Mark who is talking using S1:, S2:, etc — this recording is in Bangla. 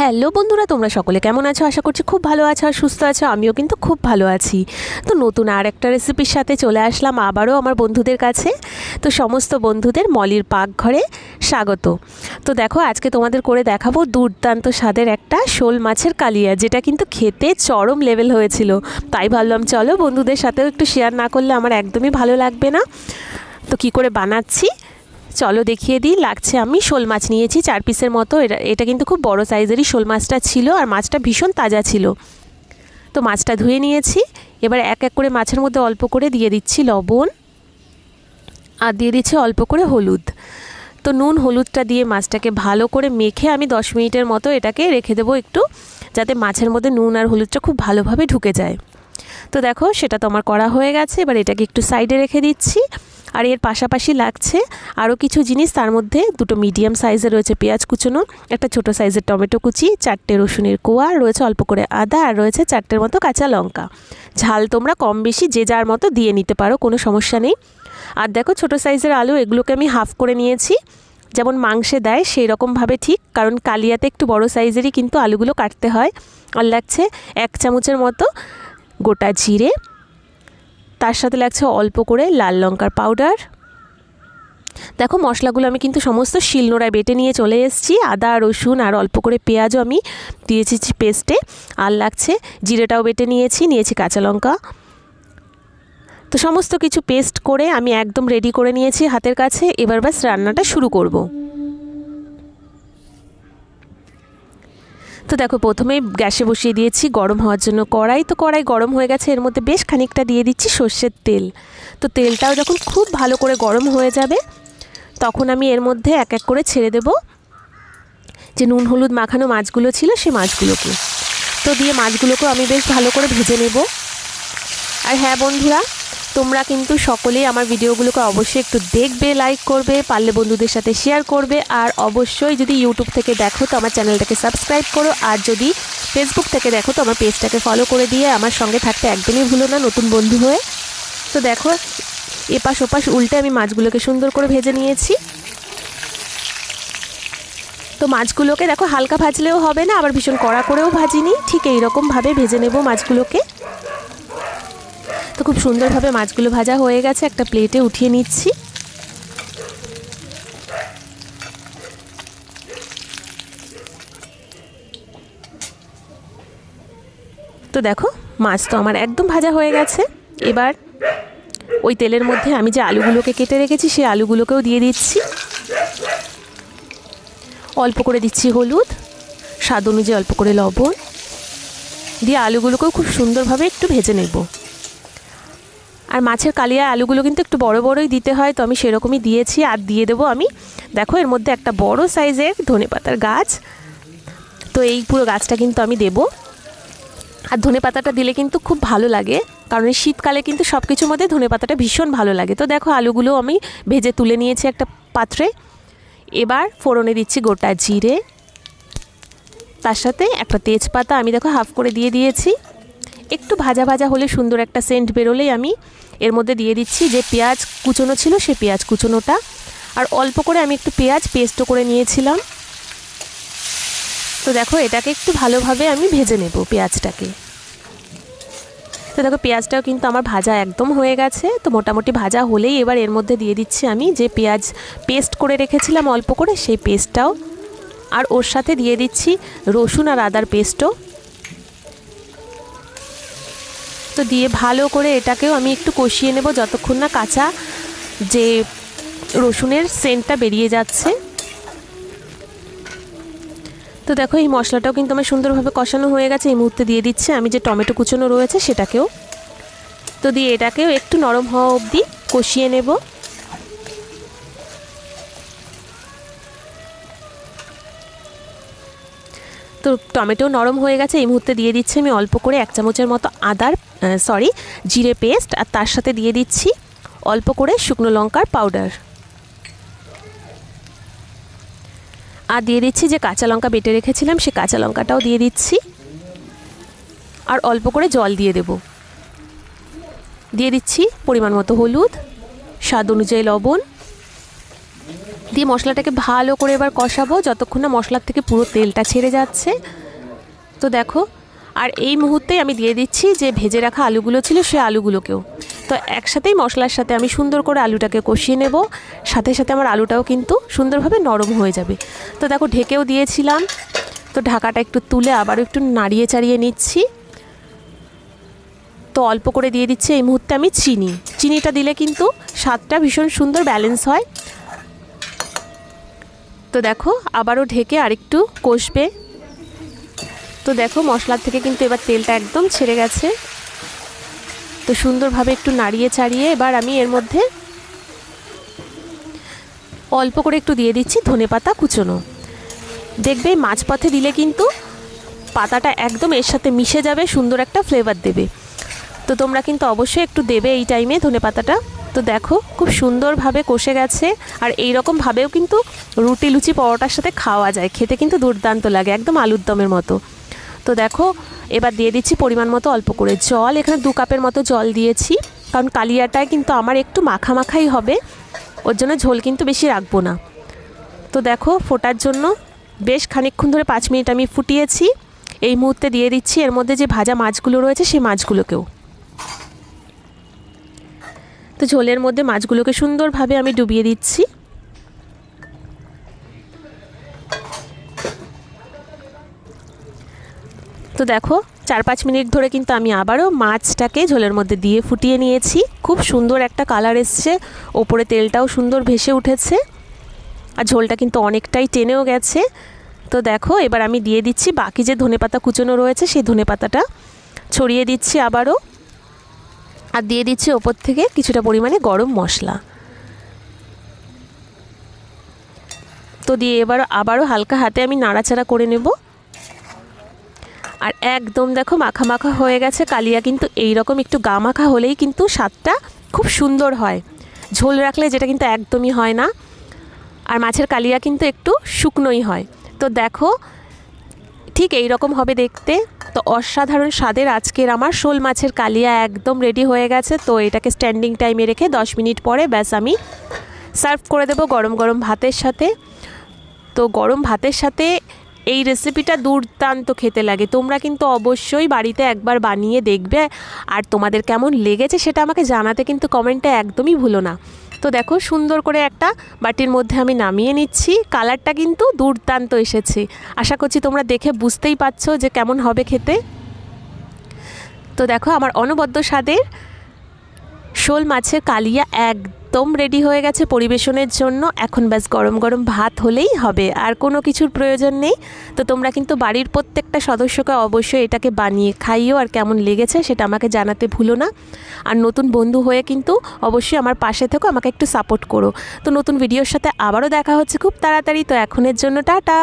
S1: হ্যালো বন্ধুরা, তোমরা সকলে কেমন আছো? আশা করছি খুব ভালো আছো আর সুস্থ আছো। আমিও কিন্তু খুব ভালো আছি। তো নতুন আর একটা রেসিপির সাথে চলে আসলাম আবারও আমার বন্ধুদের কাছে। তো সমস্ত বন্ধুদের মলির পাকঘরে স্বাগত। তো দেখো, আজকে তোমাদের করে দেখাবো দুর্দান্ত স্বাদের একটা শোল মাছের কালিয়া, যেটা কিন্তু খেতে চরম লেভেল হয়েছিল। তাই ভাবলাম, চলো বন্ধুদের সাথেও একটু শেয়ার না করলে আমার একদমই ভালো লাগবে না। তো কি করে বানাচ্ছি? চলো দেখিয়ে দিই, লাগছে আমি শোল মাছ নিয়েছি, চার পিসের মতো। এটা এটা কিন্তু খুব বড় সাইজেরই শোল মাছটা ছিল আর মাছটা ভীষণ তাজা ছিল। তো মাছটা ধুয়ে নিয়েছি, এবার এক এক করে মাছের মধ্যে অল্প করে দিয়ে দিচ্ছি লবণ আর দিয়ে দিচ্ছি অল্প করে হলুদ। তো নুন, হলুদটা দিয়ে মাছটাকে ভালো করে মেখে আমি দশ মিনিটের মতো এটাকে রেখে দেবো একটু, যাতে মাছের মধ্যে নুন আর হলুদটা খুব ভালোভাবে ঢুকে যায়। তো দেখো, সেটা তো আমার করা হয়ে গেছে, এবার এটাকে একটু সাইডে রেখে দিচ্ছি। আর এর পাশাপাশি লাগছে আরও কিছু জিনিস, তার মধ্যে দুটো মিডিয়াম সাইজের রয়েছে পেঁয়াজ কুচোনো, একটা ছোট সাইজের টমেটো কুচি, চারটে রসুনের কোয়া, রয়েছে অল্প করে আদা, আর রয়েছে চারটের মতো কাঁচা লঙ্কা। ঝাল তোমরা কম বেশি যে যার মতো দিয়ে নিতে পারো, কোনো সমস্যা নেই। আর দেখো, ছোট সাইজের আলু, এগুলোকে আমি হাফ করে নিয়েছি। যেমন মাংসে দেয়, সেই রকমভাবে ঠিক, কারণ কালিয়াতে একটু বড় সাইজেরই কিন্তু আলুগুলো কাটতে হয়। আর লাগছে এক চামচের মতো গোটা জিরে, তার সাথে লাগছে অল্প করে লাল লঙ্কার পাউডার। দেখো মশলাগুলো আমি কিন্তু সমস্ত শিলনোড়ায় বেটে নিয়ে চলে এসেছি। আদা, রসুন আর অল্প করে পেঁয়াজও আমি দিয়েছি পেস্টে। আর লাগছে জিরেটাও বেটে নিয়েছি নিয়েছি কাঁচা লঙ্কা। তো সমস্ত কিছু পেস্ট করে আমি একদম রেডি করে নিয়েছি হাতের কাছে। এবার ব্যাস রান্নাটা শুরু করব। তো দেখো, প্রথমেই গ্যাসে বসিয়ে দিয়েছি, গরম হওয়ার জন্য কড়াই। তো কড়াই গরম হয়ে গেছে, এর মধ্যে বেশ খানিকটা দিয়ে দিচ্ছি সর্ষের তেল। তো তেলটাও যখন খুব ভালো করে গরম হয়ে যাবে, তখন আমি এর মধ্যে এক এক করে ছেড়ে দেব যে নুন, হলুদ মাখানো মাছগুলো ছিল সেই মাছগুলোকে। তো দিয়ে মাছগুলোকেও আমি বেশ ভালো করে ভেজে নেব। আর হ্যাঁ বন্ধুরা তোমরা কিন্তু সকলেই আমার ভিডিওগুলোকে অবশ্যই একটু দেখবে লাইক করবে, পারলে বন্ধুদের সাথে শেয়ার করবে। আর অবশ্যই যদি ইউটিউব থেকে দেখো, তো আমার চ্যানেলটাকে সাবস্ক্রাইব করো। আর যদি ফেসবুক থেকে দেখো, তো আমার পেজটাকে ফলো করে দিয়ে আমার সঙ্গে থাকতে একদমই ভুলো না, নতুন বন্ধু হয়ে। তো দেখো, এপাশ ওপাশ উল্টে আমি মাছগুলোকে সুন্দর করে ভেজে নিয়েছি। তো মাছগুলোকে দেখো, হালকা ভাজলেও হবে না, আবার ভীষণ কড়া করেও ভাজিনি। ঠিক এইরকমভাবে ভেজে নেব মাছগুলোকে। তো খুব সুন্দরভাবে মাছগুলো ভাজা হয়ে গেছে, একটা প্লেটে উঠিয়ে নিচ্ছি। তো দেখো, মাছ তো আমার একদম ভাজা হয়ে গেছে। এবার ওই তেলের মধ্যে আমি যে আলুগুলোকে কেটে রেখেছি, সেই আলুগুলোকেও দিয়ে দিচ্ছি। অল্প করে দিচ্ছি হলুদ, স্বাদ অনুযায়ী অল্প করে লবণ। দিয়ে আলুগুলোকেও খুব সুন্দরভাবে একটু ভেজে নেব। আর মাছের কালিয়া আলুগুলো কিন্তু একটু বড় বড়ই দিতে হয়, তো আমি সেরকমই দিয়েছি। আর দিয়ে দেবো আমি, দেখো এর মধ্যে একটা বড় সাইজের ধনে পাতার গাছ। তো এই পুরো গাছটা কিন্তু আমি দেবো। আর ধনে পাতাটা দিলে কিন্তু খুব ভালো লাগে, কারণ শীতকালে কিন্তু সব কিছুর মধ্যে ধনে পাতাটা ভীষণ ভালো লাগে। তো দেখো আলুগুলো আমি ভেজে তুলে নিয়েছি একটা পাত্রে। এবার ফোড়নে দিচ্ছি গোটা জিরে। তার সাথে একটা তেজপাতা আমি দেখো হাফ করে দিয়ে দিয়েছি। একটু ভাজা ভাজা হলে সুন্দর একটা সেন্ট বেরোলেই আমি এর মধ্যে দিয়ে দিচ্ছি যে পেঁয়াজ কুচোনো ছিল সে পেঁয়াজ কুচোনোটা। আর অল্প করে আমি একটু পেঁয়াজ পেস্টও করে নিয়েছিলাম। তো দেখো এটাকে একটু ভালোভাবে আমি ভেজে নেব পেঁয়াজটাকে। তো দেখো পেঁয়াজটাও কিন্তু আমার ভাজা একদম হয়ে গেছে। তো মোটামুটি ভাজা হলেই এবার এর মধ্যে দিয়ে দিচ্ছি আমি যে পেঁয়াজ পেস্ট করে রেখেছিলাম অল্প করে সেই পেস্টটাও আর ওর সাথে দিয়ে দিচ্ছি রসুন আর আদার পেস্টও তো দিয়ে ভালো করে এটাকেও আমি একটু কষিয়ে নেব যতক্ষণ না কাঁচা যে রসুনের সেন্টটা বেরিয়ে যাচ্ছে। তো দেখো, এই মশলাটাও কিন্তু আমার সুন্দরভাবে কষানো হয়ে গেছে। এই মুহূর্তে দিয়ে দিচ্ছে আমি যে টমেটো কুচোনো রয়েছে সেটাকেও। তো দিয়ে এটাকেও একটু নরম হওয়া অবধি কষিয়ে নেব। তো টমেটো নরম হয়ে গেছে। এই মুহূর্তে দিয়ে দিচ্ছি আমি অল্প করে এক চামচের মতো আদার সরি জিরে পেস্ট আর তার সাথে দিয়ে দিচ্ছি অল্প করে শুকনো লঙ্কার পাউডার আর দিয়ে দিচ্ছি যে কাঁচা লঙ্কা বেটে রেখেছিলাম, সে কাঁচা লঙ্কাটাও দিয়ে দিচ্ছি। আর অল্প করে জল দিয়ে দেব। দিয়ে দিচ্ছি পরিমাণ মতো হলুদ, স্বাদ অনুযায়ী লবণ। দিয়ে মশলাটাকে ভালো করে এবার কষাবো, যতক্ষণ না মশলার থেকে পুরো তেলটা ছেড়ে যাচ্ছে। তো দেখো আর এই মুহূর্তেই আমি দিয়ে দিচ্ছি যে ভেজে রাখা আলুগুলো ছিল সে আলুগুলোকেও। তো একসাথেই মশলার সাথে আমি সুন্দর করে আলুটাকে কষিয়ে নেব। সাথে সাথে আমার আলুটাও কিন্তু সুন্দরভাবে নরম হয়ে যাবে। তো দেখো ঢেকেও দিয়েছিলাম। তো ঢাকাটা একটু তুলে আবারও একটু নাড়িয়ে চাড়িয়ে নিচ্ছি। তো অল্প করে দিয়ে দিচ্ছি এই মুহূর্তে আমি চিনি। চিনিটা দিলে কিন্তু স্বাদটা ভীষণ সুন্দর ব্যালেন্স হয়। তো দেখো আবারও ঢেকে আরেকটু কষবে। তো দেখো মশলার থেকে কিন্তু এবার তেলটা একদম ছেড়ে গেছে। তো সুন্দরভাবে একটু নাড়িয়ে চাড়িয়ে এবার আমি এর মধ্যে অল্প করে একটু দিয়ে দিচ্ছি ধনে পাতা কুচোনো। দেখবে মাঝপথে দিলে কিন্তু পাতাটা একদম এর সাথে মিশে যাবে, সুন্দর একটা ফ্লেভার দেবে। তো তোমরা কিন্তু অবশ্যই একটু দেবে এই টাইমে ধনে পাতাটা। তো দেখো খুব সুন্দরভাবে কষে গেছে আর এই রকমভাবেও কিন্তু রুটি লুচি পরোটার সাথে খাওয়া যায়, খেতে কিন্তু দুর্দান্ত লাগে, একদম আলুর দমের মতো। তো দেখো, এবার দিয়ে দিচ্ছি পরিমাণ মতো অল্প করে জল। এখানে দু কাপের মতো জল দিয়েছি, কারণ কালিয়াটায় কিন্তু আমার একটু মাখা মাখাই হবে। ওর জন্য ঝোল কিন্তু বেশি রাখব না। তো দেখো, ফোটার জন্য বেশ খানিকক্ষণ ধরে পাঁচ মিনিট আমি ফুটিয়েছি। এই মুহূর্তে দিয়ে দিচ্ছি এর মধ্যে যে ভাজা মাছগুলো রয়েছে, সেই মাছগুলোকেও। তো ঝোলের মধ্যে মাছগুলোকে সুন্দরভাবে আমি ডুবিয়ে দিচ্ছি। তো দেখো, চার পাঁচ মিনিট ধরে কিন্তু আমি আবারও মাছটাকে ঝোলের মধ্যে দিয়ে ফুটিয়ে নিয়েছি। খুব সুন্দর একটা কালার এসছে, ওপরে তেলটাও সুন্দর ভেসে উঠেছে আর ঝোলটা কিন্তু অনেকটাই টেনেও গেছে। তো দেখো, এবার আমি দিয়ে দিচ্ছি বাকি যে ধনেপাতা কুচোনো রয়েছে সেই ধনেপাতাটা ছড়িয়ে দিচ্ছি আবারও আর দিয়ে দিচ্ছি ওপর থেকে কিছুটা পরিমাণে গরম মশলা। তো দিয়ে এবার আবারও হালকা হাতে আমি নাড়াচাড়া করে নেব। আর একদম দেখো মাখা মাখা হয়ে গেছে কালিয়া, কিন্তু এই রকম একটু গা মাখা হলেই কিন্তু স্বাদটা খুব সুন্দর হয়। ঝোল রাখলে যেটা কিন্তু একদমই হয় না। আর মাছের কালিয়া কিন্তু একটু শুকনোই হয়। তো দেখো, ঠিক এই রকম হবে দেখতে। তো অসাধারণ স্বাদের আজকের আমার শোল মাছের কালিয়া একদম রেডি হয়ে গেছে। তো এটাকে স্ট্যান্ডিং টাইমে রেখে দশ মিনিট পরে ব্যাস আমি সার্ভ করে দেবো গরম গরম ভাতের সাথে। তো গরম ভাতের সাথে এই রেসিপিটা দুর্দান্ত খেতে লাগে। তোমরা কিন্তু অবশ্যই বাড়িতে একবার বানিয়ে দেখবে আর তোমাদের কেমন লেগেছে সেটা আমাকে জানাতে কিন্তু কমেন্টে একদমই ভুলো না। তো দেখো, সুন্দর করে একটা বাটির মধ্যে আমি নামিয়ে নিচ্ছি। কালারটা কিন্তু দুর্দান্ত এসেছে। আশা করছি তোমরা দেখে বুঝতেই পারছ যে কেমন হবে খেতে। তো দেখো, আমার অনবদ্য স্বাদের শোল মাছের কালিয়া একদম রেডি হয়ে গেছে পরিবেশনের জন্য। এখন ব্যাস গরম গরম ভাত হলেই হবে, আর কোনো কিছুর প্রয়োজন নেই। তো তোমরা কিন্তু বাড়ির প্রত্যেকটা সদস্যকে অবশ্যই এটাকে বানিয়ে খাইও, আর কেমন লেগেছে সেটা আমাকে জানাতে ভুলো না। আর নতুন বন্ধু হয়ে কিন্তু অবশ্যই আমার পাশে থেকো, আমাকে একটু সাপোর্ট করো। তো নতুন ভিডিওর সাথে আবারও দেখা হচ্ছে খুব তাড়াতাড়ি। তো এখনের জন্য টাটা!